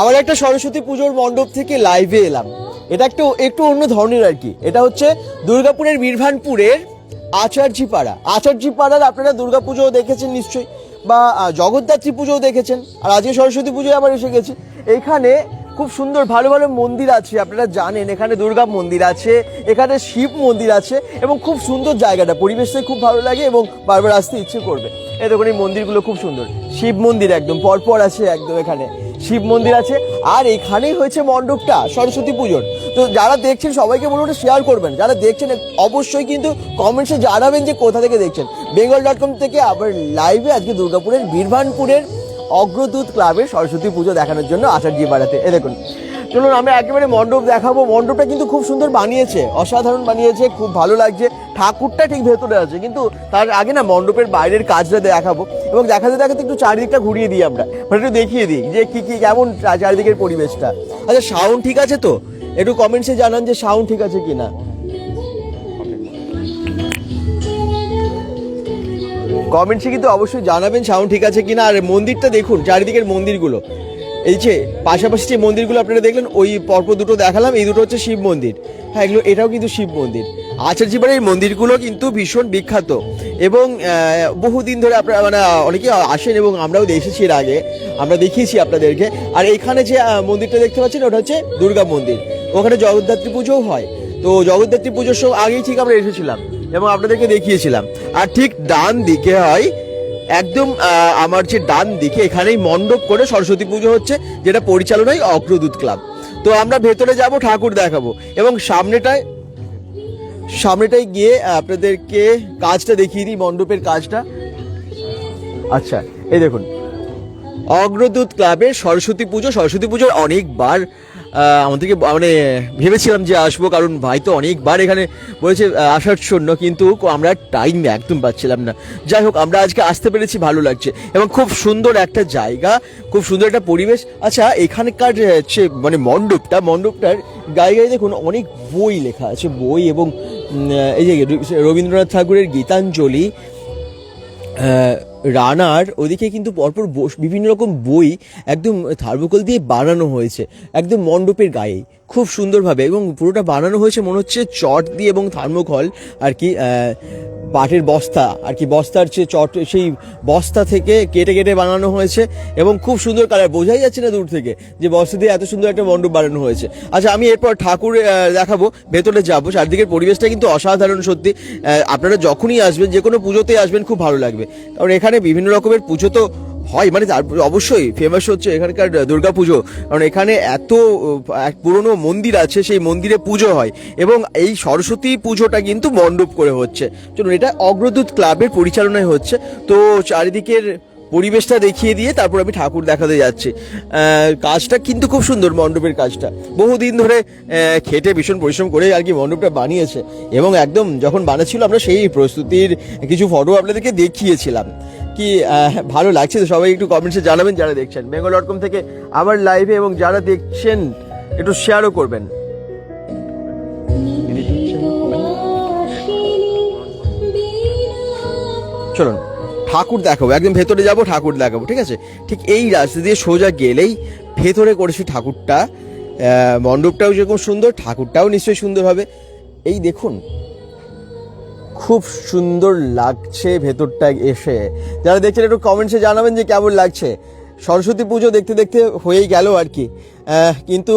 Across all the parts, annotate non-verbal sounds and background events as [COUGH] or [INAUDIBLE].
আমার একটা সরস্বতী পুজোর মণ্ডপ থেকে লাইভে এলাম। এটা একটু একটু অন্য ধরনের আর কি। এটা হচ্ছে দুর্গাপুরের বীরভানপুরের আচার্যি পাড়া আচার্যি পাড়ার আপনারা দুর্গাপুজোও দেখেছেন নিশ্চয়ই, বা জগদ্ধাত্রী পুজোও দেখেছেন। আর আজকে সরস্বতী পুজোয় আবার এসে গেছি। এখানে খুব সুন্দর ভালো ভালো মন্দির আছে, আপনারা জানেন। এখানে দুর্গা মন্দির আছে, এখানে শিব মন্দির আছে, এবং খুব সুন্দর জায়গাটা। পরিবেশটা খুব ভালো লাগে এবং বারবার আসতে ইচ্ছে করবে। দেখুন, এই মন্দিরগুলো খুব সুন্দর। শিব মন্দির একদম, পরপর আছে একদম এখানে। শিব মন্দির আছে, আর এখানেই হয়েছে মণ্ডপটা, সরস্বতী পুজোর। তো যারা দেখছেন সবাইকে বলুন ওটা শেয়ার করবেন। যারা দেখছেন, অবশ্যই কিন্তু কমেন্টসে জানাবেন যে কোথা থেকে দেখছেন। বেঙ্গল ডট কম থেকে আবার লাইভে আজকে দুর্গাপুরের বীরভানপুরের অগ্রদূত ক্লাবের সরস্বতী পুজো দেখানোর জন্য আচার্য বাড়াতে। এ দেখুন চলুন, আমরা একেবারে মণ্ডপ দেখাবো। মণ্ডপটা কিন্তু খুব সুন্দর বানিয়েছে, অসাধারণ বানিয়েছে, খুব ভালো লাগছে। ঠাকুরটা ঠিক ভেতরে আছে, কিন্তু তার আগে না মণ্ডপের বাইরের কাজটা দেখাবো এবং দেখাতে দেখাতে একটু চারিদিকটা ঘুরিয়ে দিই আমরা। মানে একটু দেখিয়ে দিই যে কী কী, কেমন চারিদিকের পরিবেশটা। আচ্ছা সাউন্ড ঠিক আছে তো? একটু কমেন্টসে জানান যে সাউন্ড ঠিক আছে কিনা। কমেন্টসে কিন্তু অবশ্যই জানাবেন সাউন্ড ঠিক আছে কিনা। আর মন্দিরটা দেখুন, চারিদিকের মন্দিরগুলো। এই যে পাশাপাশি যে মন্দিরগুলো আপনারা দেখলেন, ওই পরপর দুটো দেখালাম, এই দুটো হচ্ছে শিব মন্দির। হ্যাঁ এগুলো, এটাও কিন্তু শিব মন্দির। আচার্যিপাড়ার এই মন্দিরগুলো কিন্তু ভীষণ বিখ্যাত। এবং বহুদিন ধরে আপনারা মানে অনেকে আসেন এবং আমরাও দেখেছি এর আগে। আমরা দেখিয়েছি আপনাদেরকে। আর এখানে যে মন্দিরটা দেখতে পাচ্ছেন, ওটা হচ্ছে দুর্গা মন্দির। ওখানে জগদ্ধাত্রী পুজোও হয়। তো জগদ্ধাত্রী পুজোর সব আগেই ঠিক আমরা এসেছিলাম এবং আপনাদেরকে দেখিয়েছিলাম। আর ঠিক ডান দিকে হয় একদম আমার যে ডান দিকে এখানেই মণ্ডপ করে সরস্বতী পুজো হচ্ছে, যেটা পরিচালনায় অগ্রদূত ক্লাব। তো আমরা ভেতরে যাব, ঠাকুর দেখাবো। এবং সামনেটায় সামনেটায় গিয়ে আপনাদেরকে কাজটা দেখিয়ে দিই, মণ্ডপের কাজটা। আচ্ছা এই দেখুন। অগ্রদূত ক্লাবের সরস্বতী পুজো, সরস্বতী পুজোর অনেকবার আমাদেরকে মানে ভেবেছিলাম যে আসব, কারণ ভাই তো অনেকবার এখানে বলেছে আসার জন্য, কিন্তু আমরা টাইম একদম পাচ্ছিলাম না। যাই হোক, আমরা আজকে আসতে পেরেছি, ভালো লাগছে। এবং খুব সুন্দর একটা জায়গা, খুব সুন্দর একটা পরিবেশ। আচ্ছা এখানকার যে মানে মণ্ডপটা, মণ্ডপটার গায়ে গায়ে দেখুন, অনেক বই লেখা আছে। বই এবং এই যে রবীন্দ্রনাথ ঠাকুরের গীতাঞ্জলি রানার ওদিকে কিন্তু পরপর বিভিন্ন রকম বই একদম থার্মোকল দিয়ে বানানো হয়েছে, একদম মণ্ডপের গায়ে। খুব সুন্দরভাবে এবং পুরোটা বানানো হয়েছে, মনে হচ্ছে চট দিয়ে এবং থার্মোকল আর কি পাটের বস্তা। আর কি বস্তার যে চট, সেই বস্তা থেকে কেটে কেটে বানানো হয়েছে এবং খুব সুন্দর কালার। বোঝাই যাচ্ছে না দূর থেকে যে বস্তা দিয়ে এত সুন্দর একটা মণ্ডপ বানানো হয়েছে। আচ্ছা আমি এরপর ঠাকুর দেখাবো, ভেতরে যাব। চারদিকের পরিবেশটা কিন্তু অসাধারণ সত্যি। আপনারা যখনই আসবেন যে কোনো পুজোতে আসবেন, খুব ভালো লাগবে। কারণ এখানে বিভিন্ন রকমের পুজো তো হয় মানে অবশ্যই ফেমাস হচ্ছে এখানকার দুর্গা পুজো। কারণ এখানে এত এক পুরনো মন্দির আছে, সেই মন্দিরে পুজো হয় এবং এই সরস্বতী পুজোটা কিন্তু মণ্ডপ করে হচ্ছে। চলুন, এটা অগ্রদূত ক্লাবের পরিচালনায় হচ্ছে। তো চারিদিকের পরিবেশটা দেখিয়ে দিয়ে তারপর আমি ঠাকুর দেখাতে যাচ্ছি। কাজটা কিন্তু খুব সুন্দর, মণ্ডপের কাজটা। বহুদিন ধরে খেটে ভীষণ পরিশ্রম করে আর কি মণ্ডপটা বানিয়েছে। এবং একদম যখন বানাচ্ছিল, আমরা সেই প্রস্তুতির কিছু ফটো আপনাদেরকে দেখিয়েছিলাম। কি ভালো লাগছে তো সবাই একটু কমেন্টসে জানাবেন যারা দেখছেন। বেঙ্গল ডট কম থেকে আবার লাইভে এবং যারা দেখছেন, একটু শেয়ারও করবেন। চলুন, ঠাকুর দেখাবো, একদম ভেতরে যাব, ঠাকুর দেখাবো, ঠিক আছে? ঠিক এই রাস্তা দিয়ে সোজা গেলেই ভেতরে করেছি ঠাকুরটা। মণ্ডপটাও যেরকম সুন্দর, ঠাকুরটাও নিশ্চয়ই সুন্দর হবে। এই দেখুন খুব সুন্দর লাগছে ভেতরটা এসে। যারা দেখছেন একটু কমেন্টসে জানাবেন যে কেমন লাগছে। সরস্বতী পুজো দেখতে দেখতে হয়েই গেল আর কি। কিন্তু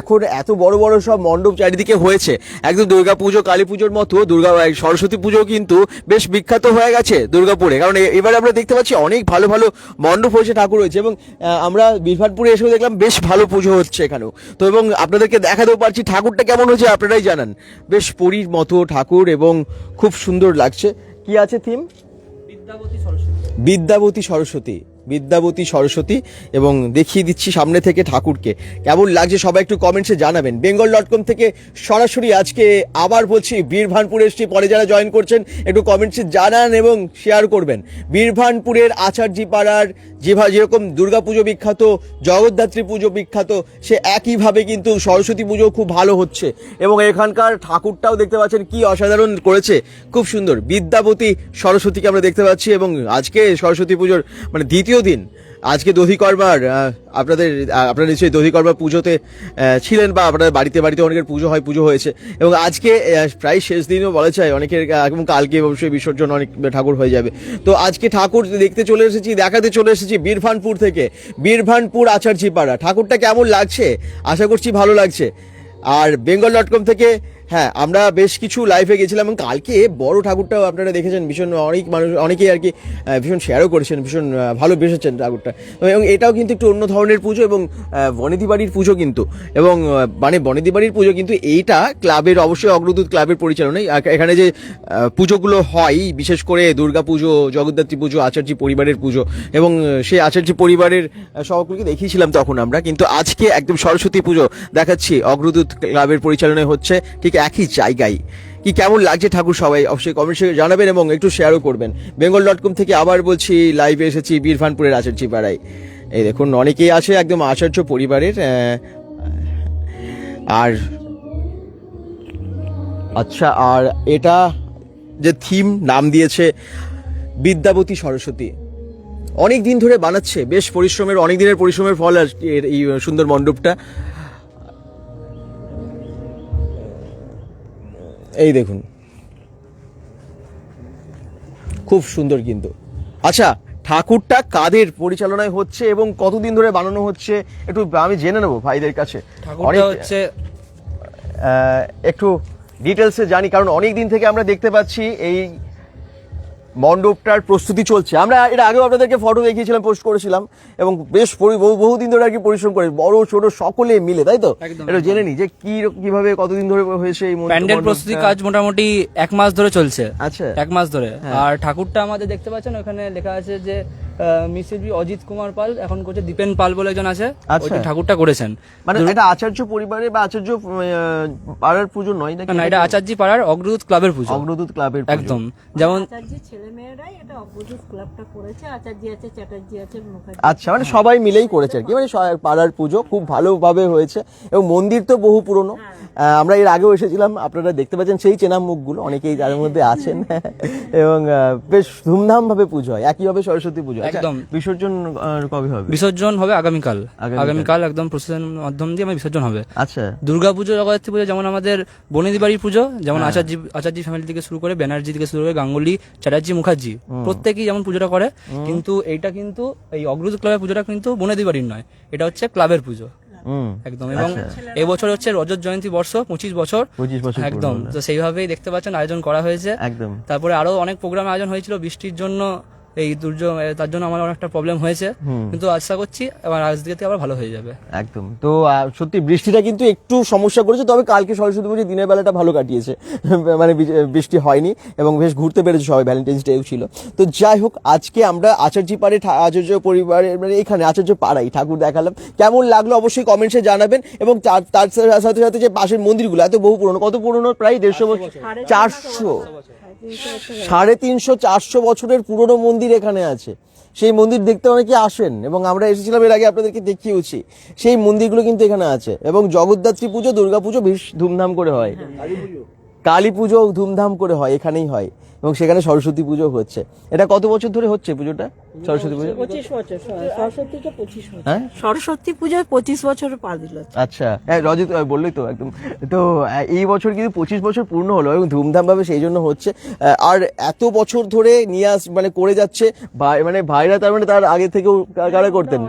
এখন এত বড় বড় সব মণ্ডপ চারিদিকে হয়েছে। একদম দুর্গা পুজো কালী পুজোর মতো দুর্গা সরস্বতী পুজো কিন্তু বেশ বিখ্যাত হয়ে গেছে দুর্গাপুরে। কারণ এবার আমরা দেখতে পাচ্ছি অনেক ভালো ভালো মণ্ডপ হয়েছে ঠাকুর হয়েছে এবং আমরা বিভানপুরে এসেও দেখলাম বেশ ভালো পুজো হচ্ছে এখানেও। তো এবং আপনাদেরকে দেখাতেও পারছি ঠাকুরটা কেমন হয়েছে আপনারাই জানান। বেশ পরীর মতো ঠাকুর এবং খুব সুন্দর লাগছে। কি আছে থিম? বিদ্যাবতী সরস্বতী। বিদ্যাবতী সরস্বতী। এবং দেখিয়ে দিচ্ছি সামনে থেকে ঠাকুরকে। কেমন লাগছে সবাই একটু কমেন্টসে জানাবেন। বেঙ্গল ডট কম থেকে সরাসরি আজকে আবার বলছি, বীরভানপুর এসছি পরে যারা জয়েন করছেন, একটু কমেন্টসে জানান এবং শেয়ার করবেন। বীরভানপুরের আচার্যি পাড়ার যেভাবে যেরকম দুর্গাপুজো বিখ্যাত, জগদ্ধাত্রী পুজো বিখ্যাত, সে একইভাবে কিন্তু সরস্বতী পুজো খুব ভালো হচ্ছে। এবং এখানকার ঠাকুরটাও দেখতে পাচ্ছেন কি অসাধারণ করেছে। খুব সুন্দর। বিদ্যাবতী সরস্বতীকে আমরা দেখতে পাচ্ছি এবং আজকে সরস্বতী পুজোর মানে দ্বিতীয় দিন। আজকে দধি আপনাদের আপনারা নিশ্চয়ই দধি পুজোতে ছিলেন বা আপনাদের বাড়িতে বাড়িতে অনেকের পুজো হয়, পুজো হয়েছে। এবং আজকে প্রায় শেষ দিনও বলা যায়, অনেকের এবং কালকে অবশ্যই বিসর্জন অনেক ঠাকুর হয়ে যাবে। তো আজকে ঠাকুর দেখতে চলে এসেছি, দেখাতে চলে এসেছি বীরভানপুর থেকে। বীরভানপুর আচার্যিপাড়া। ঠাকুরটা কেমন লাগছে? আশা করছি ভালো লাগছে। আর বেঙ্গল ডট কম থেকে হ্যাঁ আমরা বেশ কিছু লাইভে গেছিলাম এবং কালকে বড় ঠাকুরটাও আপনারা দেখেছেন, ভীষণ অনেক মানুষ, অনেকেই আর কি ভীষণ শেয়ারও করেছেন, ভীষণ ভালো বেসেছেন ঠাকুরটা। এবং এটাও কিন্তু একটু অন্য ধরনের পুজো এবং বনেদি বাড়ির পুজো কিন্তু। এবং মানে বনেদি বাড়ির পুজো কিন্তু এইটা ক্লাবের, অবশ্যই অগ্রদূত ক্লাবের পরিচালনায় এখানে যে পুজোগুলো হয়, বিশেষ করে দুর্গা পুজো, জগদ্ধাত্রী পুজো, আচার্য পরিবারের পুজো এবং সেই আচার্য পরিবারের সকলকে দেখিয়েছিলাম তখন আমরা, কিন্তু আজকে একদম সরস্বতী পুজো দেখাচ্ছি। অগ্রদূত ক্লাবের পরিচালনায় হচ্ছে, ঠিক একই জায়গায়। কি কেমন লাগছে ঠাকুর সবাই? অবশ্যই কমেন্টসে জানাবেন এবং একটু শেয়ারও করবেন। বেঙ্গল ডট কম থেকে আবার বলছি লাইভে এসেছি বীরভানপুরের আচার্য পাড়ায়। এই দেখুন, অনেকেই আছে একদম আচার্য পরিবারের আর আচ্ছা আর এটা যে থিম নাম দিয়েছে, বিদ্যাবতী সরস্বতী। অনেক দিন ধরে বানাচ্ছে, বেশ পরিশ্রমের, অনেক দিনের পরিশ্রমের ফল এই সুন্দর মণ্ডপটা। এই দেখুন। খুব সুন্দর কিন্তু। আচ্ছা ঠাকুরটা কাদের পরিচালনায় হচ্ছে এবং কতদিন ধরে বানানো হচ্ছে? একটু আমি জেনে নেব ভাইদের কাছে। ঠাকুরটা হচ্ছে একটু ডিটেলসে জানি কারণ অনেক দিন থেকে আমরা দেখতে পাচ্ছি এই মণ্ডপটার প্রস্তুতি চলছে। আমরা এটা আগেও আপনাদেরকে ফটো দেখিয়েছিলাম পোস্ট করেছিলাম এবং বেশ বহু বহু বহুদিন ধরে আর কি পরিশ্রম করে বড় ছোট সকলে মিলে তাই তো? এটা জেনে নি যে কি কীভাবে কতদিন ধরে হয়েছে এই প্যান্ডেল প্রস্তুতি কাজ মোটামুটি এক মাস ধরে চলছে। আচ্ছা। এক মাস ধরে। হ্যাঁ। আর ঠাকুরটা আমাদের দেখতে পাচ্ছেন ওখানে লেখা আছে যে মিসিবি অজিত কুমার পাল এখন করছে দীপেন পাল বলে একজন আছে। আচ্ছা। ঠাকুরটা করেছেন। মানে এটা আচার্য পরিবারে বা আচার্য পাড়ার পুজো নয় নাকি? না এটা আচার্য পাড়ার অগ্রদূত ক্লাবের পুজো। অগ্রদূত ক্লাবের পুজো। একদম। যেমন আচার্য ছেলে মেয়েরাই এটা অপোজিট ক্লাবটা করেছে আচার্য আছে চ্যাটার্জি আছে মুখার্জি আচ্ছা মানে সবাই মিলেই করেছে আর কি। মানে সবাই- পাড়ার পুজো খুব ভালোভাবে হয়েছে। এবং মন্দির তো বহু পুরনো। আহ, আমরা এর আগেও এসেছিলাম আপনারা দেখতে পাচ্ছেন সেই চেনা মুখগুলো অনেকেই যার মধ্যে আছেন। [LAUGHS] এবং বেশ ধুমধাম ভাবে পুজো হয়। একইভাবে সরস্বতী পুজো একদম। বিসর্জন কবে হবে? বিসর্জন হবে আগামীকাল। আগামীকাল। একদম প্রসেশন মাধ্যম দিয়ে আমার বিসর্জন হবে। আচ্ছা। দুর্গা পুজো জগদ্ধাত্রী পুজো যেমন আমাদের বনেদি বাড়ির পুজো যেমন হ্যাঁ। আচার্য আচার্য ফ্যামিলি থেকে শুরু করে ব্যানার্জি থেকে শুরু করে গাঙ্গুলি চ্যাটার্জি মুখার্জি প্রত্যেকেই যেমন পুজোটা করে কিন্তু এইটা কিন্তু এই অগ্রদূত ক্লাবের পুজোটা কিন্তু বনেদি বাড়ির নয়। এটা হচ্ছে ক্লাবের পুজো। একদম এবং এবছর হচ্ছে রজত জয়ন্তী বর্ষ পঁচিশ বছর। একদম তো সেইভাবেই দেখতে পাচ্ছেন আয়োজন করা হয়েছে। একদম। তারপরে আরও অনেক প্রোগ্রাম আয়োজন হয়েছিল বৃষ্টির জন্য এই দুর্যোগ তার জন্য আমার অনেকটা প্রবলেম হয়েছে। কিন্তু আশা করছি এবার আজ থেকে আবার ভালো হয়ে যাবে। একদম। তো সত্যি বৃষ্টিটা কিন্তু একটু সমস্যা করেছে তবে কালকে সরস্বতী পুজো দিনের বেলাটা ভালো কাটিয়েছে। [LAUGHS] মানে বৃষ্টি হয়নি এবং বেশ ঘুরতে পেরেছে সবাই ভ্যালেন্টাইন্স ডেও ছিল। তো যাই হোক আজকে আমরা আচার্য পাড়ে ঠা- আচার্য পরিবারের মানে এখানে আচার্য পাড়াই ঠাকুর দেখালাম। কেমন লাগল অবশ্যই কমেন্টসে জানাবেন এবং তার তার সাথে সাথে যে পাশের মন্দিরগুলো এত বহু পুরনো কত পুরনো? প্রায় দেড়শো বছর। চারশো। সাড়ে তিনশো, চারশো বছরের পুরনো মন্দির এখানে আছে। সেই মন্দির দেখতে অনেকে আসেন এবং আমরা এসেছিলাম এর আগে আপনাদেরকে দেখিয়েছি সেই মন্দিরগুলো কিন্তু এখানে আছে এবং জগদ্ধাত্রী পুজো দুর্গা পুজো বেশ ধুমধাম করে হয়। কালী পুজো ধুমধাম করে হয় এখানেই হয়। এবং সেখানে সরস্বতী পুজো হচ্ছে। এটা কত বছর ধরে হচ্ছে পুজোটা? সরস্বতী পুজো? পঁচিশ বছর সরস্বতীকে পঁচিশ হ্যাঁ? সরস্বতী পুজোয় পঁচিশ বছর পা দিল। আচ্ছা। হ্যাঁ রজিত বললেই তো একদম। তো এই বছর কিন্তু পঁচিশ বছর পূর্ণ হলো এবং ধুমধাম ভাবে সেই জন্য হচ্ছে। আর এত বছর ধরে নিয়ে আস মানে করে যাচ্ছে ভাই মানে ভাইরা তার মানে তার আগে থেকেও কারা করতেন?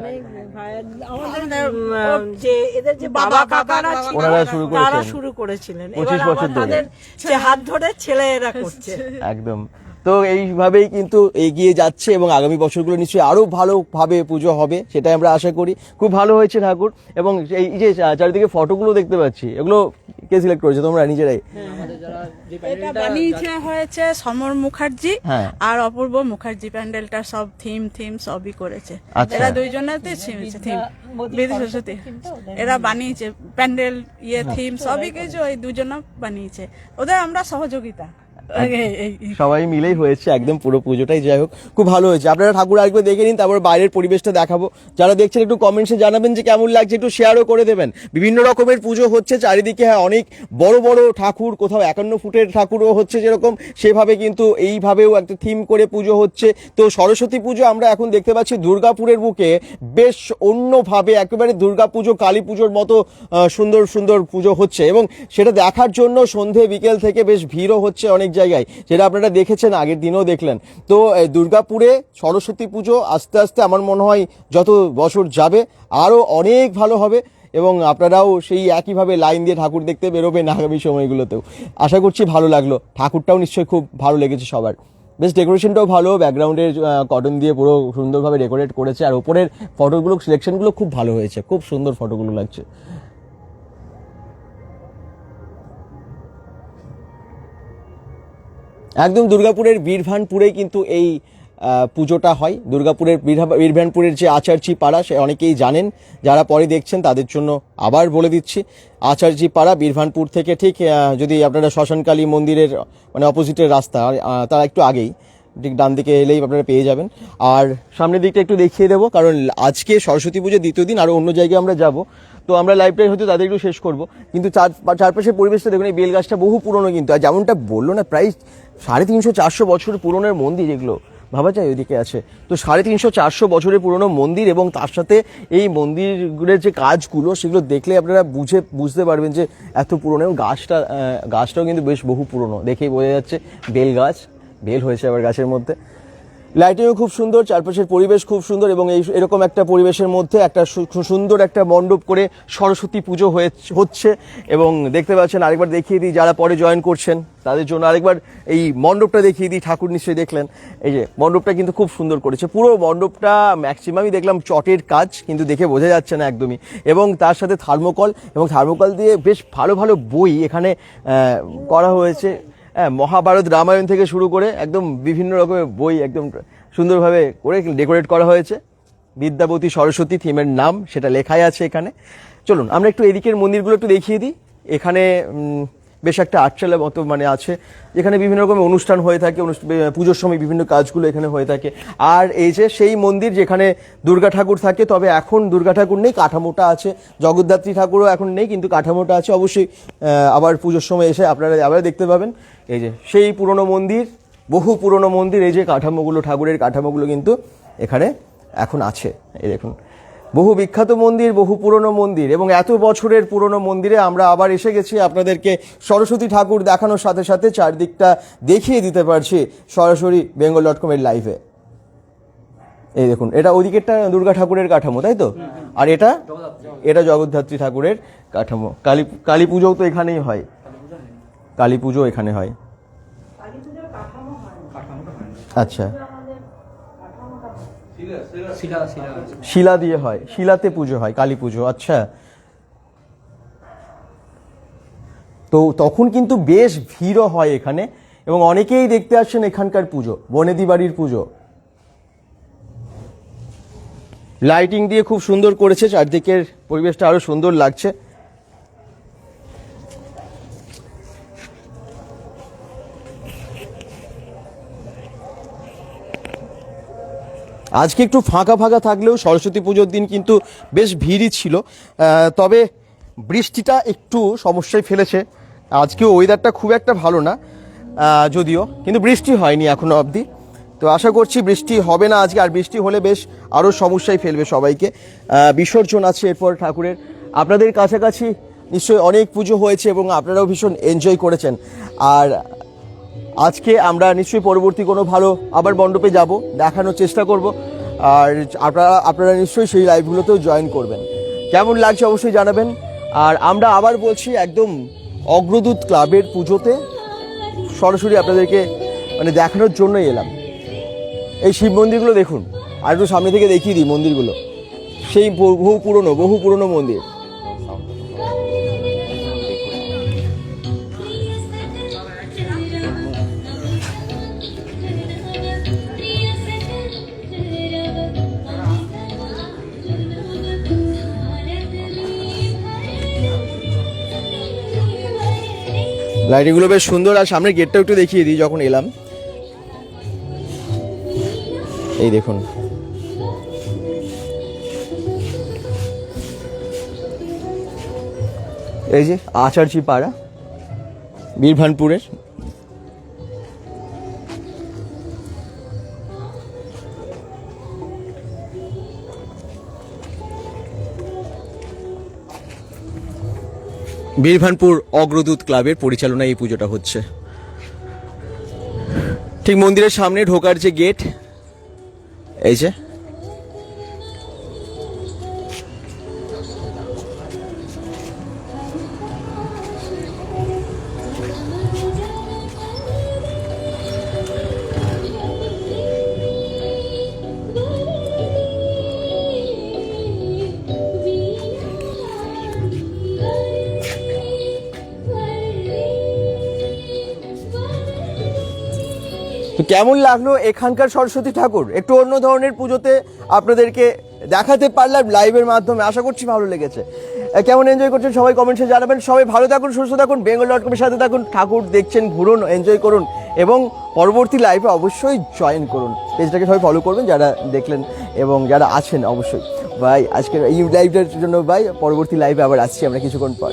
যে এদের যে বাবা কাকারা ছিল শুরু তারা শুরু করেছিলেন। এবার তাদের যে হাত ধরে ছেলে এরা করছে একদম। তো এইভাবেই কিন্তু এগিয়ে যাচ্ছে এবং আগামী বছরগুলো নিশ্চয়ই আরও ভালোভাবে পুজো হবে সেটাই আমরা আশা করি। খুব ভালো হয়েছে ঠাকুর এবং এই যে চারিদিকে ফটোগুলো দেখতে পাচ্ছি এগুলো কে সিলেক্ট করেছে তোমরা নিজেরাই? এটা বানিয়েছে হয়েছে সমর মুখার্জি হ্যাঁ। আর অপূর্ব মুখার্জি প্যান্ডেলটা সব থিম থিম সবই করেছে। আচ্ছা। এরা দুইজনেতে থিম সরস্বতী। এরা বানিয়েছে প্যান্ডেল ইয়ে থিম সবই কিছু ওই দুজনে বানিয়েছে। ওদের আমরা সহযোগিতা। সবাই মিলেই হয়েছে একদম পুরো পুজোটাই যাই হোক। খুব ভালো হয়েছে। আপনারা ঠাকুর আসবে দেখে নিন তারপর বাইরের পরিবেশটা দেখাবো। যারা দেখছেন একটু কমেন্টসে জানাবেন যে কেমন লাগছে একটু শেয়ারও করে দেবেন। বিভিন্ন রকমের পুজো হচ্ছে চারিদিকে হ্যাঁ অনেক বড় বড় ঠাকুর কোথাও একান্ন ফুটের ঠাকুরও হচ্ছে যেরকম সেভাবে কিন্তু এইভাবেও একটা থিম করে পুজো হচ্ছে। তো সরস্বতী পুজো আমরা এখন দেখতে পাচ্ছি দুর্গাপুরের বুকে বেশ অন্যভাবে একেবারে দুর্গা পুজো কালী পুজোর মতো সুন্দর সুন্দর পুজো হচ্ছে। এবং সেটা দেখার জন্য সন্ধে বিকেল থেকে বেশ ভিড়ও হচ্ছে অনেক জায়গায়, যেটা আপনারা দেখেছেন, আগের দিনও দেখলেন। তো দুর্গাপুরে সরস্বতী পুজো আস্তে আস্তে আমার মনে হয় যত বছর যাবে, আরও অনেক ভালো হবে এবং আপনারাও সেই একইভাবে লাইন দিয়ে ঠাকুর দেখতে বেরোবেন আগামী সময়গুলোতেও। আশা করছি ভালো লাগল। ঠাকুরটাও নিশ্চয়ই খুব ভালো লেগেছে সবার। বেশ, ডেকোরেশনটাও ভালো। ব্যাকগ্রাউন্ডের কটন দিয়ে পুরো সুন্দরভাবে ডেকোরেট করেছে। আর ওপরের ফটোগুলো, সিলেকশনগুলো খুব ভালো হয়েছে। খুব সুন্দর ফটোগুলো লাগছে। একদম দুর্গাপুরের বীরভানপুরেই কিন্তু এই পুজোটা হয়। দুর্গাপুরের বীরভা- বীরভানপুরের যে আচার্যি পাড়া, সে অনেকেই জানেন। যারা পরে দেখছেন, তাদের জন্য আবার বলে দিচ্ছি, আচার্যি পাড়া বীরভানপুর থেকে ঠিক যদি আপনারা শ্মশানকালী মন্দিরের মানে অপোজিটের রাস্তা তার একটু আগেই, ঠিক ডান দিকে এলেই আপনারা পেয়ে যাবেন। আর সামনের দিকটা একটু দেখিয়ে দেবো, কারণ আজকে সরস্বতী পুজো দ্বিতীয় দিন আরও অন্য জায়গায় আমরা যাব। তো আমরা লাইভটাই হয়তো তাদের একটু শেষ করব। কিন্তু চার, চারপাশের পরিবেশটা দেখুন, এই বেলগাছটা বহু পুরনো কিন্তু, আর যেমনটা বলল না, প্রায় সাড়ে তিনশো চারশো বছর পুরনের মন্দির এগুলো। ভাবা যায় ওইদিকে আছে। তো সাড়ে তিনশো চারশো বছরের পুরনো মন্দির এবং তার সাথে এই মন্দিরগুলোর যে কাজগুলো, সেগুলো দেখলে আপনারা বুঝে, বুঝতে পারবেন যে এত পুরনো। এবং গাছটা গাছটাও কিন্তু বেশ বহু পুরনো। দেখেই বোঝা যাচ্ছে, বেল গাছ, বেল হয়েছে আবার গাছের মধ্যে। লাইটিংও খুব সুন্দর, চারপাশের পরিবেশ খুব সুন্দর এবং এই এরকম একটা পরিবেশের মধ্যে একটা সুন্দর একটা মণ্ডপ করে সরস্বতী পুজো হয়ে, হচ্ছে এবং দেখতে পাচ্ছেন, আরেকবার দেখিয়ে দিই, যারা পরে জয়েন করছেন, তাদের জন্য আরেকবার এই মণ্ডপটা দেখিয়ে দিই, ঠাকুর নিশ্চয়ই দেখলেন। এই যে মণ্ডপটা কিন্তু খুব সুন্দর করেছে, পুরো মণ্ডপটা ম্যাক্সিমামই দেখলাম চটের কাজ, কিন্তু দেখে বোঝা যাচ্ছে না একদমই। এবং তার সাথে থার্মোকল এবং থার্মোকল দিয়ে বেশ ভালো ভালো বই এখানে করা হয়েছে। হ্যাঁ মহাভারত রামায়ণ থেকে শুরু করে একদম বিভিন্ন রকমের বই একদম সুন্দরভাবে করে ডেকোরেট করা হয়েছে। বিদ্যাপতি সরস্বতী থিমের নাম, সেটা লেখাই আছে এখানে। চলুন, আমরা একটু এদিকের মন্দিরগুলো একটু দেখিয়ে দিই। এখানে বেশ একটা আটচালা মতো মানে আছে, যেখানে বিভিন্ন রকমের অনুষ্ঠান হয়ে থাকে পুজোর সময় বিভিন্ন কাজগুলো এখানে হয়ে থাকে। আর এই যে সেই মন্দির যেখানে দুর্গা ঠাকুর থাকে, তবে এখন দুর্গা ঠাকুর নেই, কাঠামোটা আছে। জগদ্ধাত্রী ঠাকুরও এখন নেই, কিন্তু কাঠামোটা আছে। অবশ্যই আবার পুজোর সময় এসে আপনারা আবার দেখতে পাবেন। এই যে সেই পুরনো মন্দির, বহু পুরনো মন্দির, এই যে কাঠামোগুলো, ঠাকুরের কাঠামোগুলো কিন্তু এখানে এখন আছে। এই দেখুন। বহু বিখ্যাত মন্দির বহু পুরনো মন্দির এবং এত বছরের পুরনো মন্দিরে আমরা আবার এসে গেছি। আপনাদেরকে সরস্বতী ঠাকুর দেখানোর সাথে সাথে চারদিকটা দেখিয়ে দিতে পারছি সরাসরি বেঙ্গল ডট কমের লাইভে এই দেখুন এটা ওদিকেরটা দুর্গা ঠাকুরের কাঠামো তাই তো? আর এটা? এটা জগদ্ধাত্রী ঠাকুরের কাঠামো। কালী কালী পুজোও তো এখানেই হয়। কালী পুজো এখানে হয়। আচ্ছা। শিলা দিয়ে হয়, শিলাতে পুজো হয়, কালী পুজো আচ্ছা। তো তখন কিন্তু বেশ ভিড়ও হয় এখানে, এবং অনেকেই দেখতে আসছেন এখানকার পুজো, বনেদি বাড়ির পুজো। লাইটিং দিয়ে খুব সুন্দর করেছে, চারদিকের পরিবেশটা আরও সুন্দর লাগছে। আজকে একটু ফাঁকা ফাঁকা থাকলেও সরস্বতী পুজোর দিন কিন্তু বেশ ভিড়ই ছিল। তবে বৃষ্টিটা একটু সমস্যায় ফেলেছে। আজকে ওয়েদারটা খুব একটা ভালো না যদিও, কিন্তু বৃষ্টি হয়নি এখনও অবধি। তো আশা করছি বৃষ্টি হবে না আজকে, আর বৃষ্টি হলে বেশ আরও সমস্যায় ফেলবে সবাইকে। বিসর্জন আছে এরপর ঠাকুরের। আপনাদের কাছাকাছি নিশ্চয়ই অনেক পুজো হয়েছে এবং আপনারাও ভীষণ এনজয় করেছেন। আর আজকে আমরা নিশ্চয়ই পরবর্তী কোনো ভালো আবার মণ্ডপে যাব, দেখানোর চেষ্টা করব। আর আপনারা আপনারা নিশ্চয়ই সেই লাইভগুলোতেও জয়েন করবেন। কেমন লাগছে অবশ্যই জানাবেন। আর আমরা আবার বলছি, একদম অগ্রদূত ক্লাবের পুজোতে সরাসরি আপনাদেরকে মানে দেখানোর জন্যই এলাম। এই শিব মন্দিরগুলো দেখুন, আর একটু সামনে থেকে দেখিয়ে দিই মন্দিরগুলো। সেই বহু পুরনো বহু পুরনো মন্দির। লাইটিংগুলো বেশ সুন্দর, আর সামনের গেটটা একটু দেখিয়ে দিই যখন এলাম। এই দেখুন। এই যে আচারচি পাড়া বীরভানপুরের বীরভানপুর অগ্রদূত ক্লাবের পরিচালনায় এই পুজোটা হচ্ছে। ঠিক মন্দিরের সামনে ঢোকার যে গেট, এই যে কেমন লাগল এখানকার সরস্বতী ঠাকুর? একটু অন্য ধরনের পুজোতে আপনাদেরকে দেখাতে পারলাম লাইভের মাধ্যমে, আশা করছি ভালো লেগেছে। কেমন এনজয় করছেন সবাই কমেন্টসে জানাবেন। সবাই ভালো থাকুন, সুস্থ থাকুন বেঙ্গল ডট কমের সাথে থাকুন, ঠাকুর দেখছেন, ঘুরুন এনজয় করুন এবং পরবর্তী লাইভে অবশ্যই জয়েন করুন। পেজটাকে সবাই ফলো করবেন, যারা দেখলেন এবং যারা আছেন অবশ্যই। ভাই, আজকের এই লাইভটার জন্য ভাই, পরবর্তী লাইভে আবার আসছি আমরা কিছুক্ষণ পর।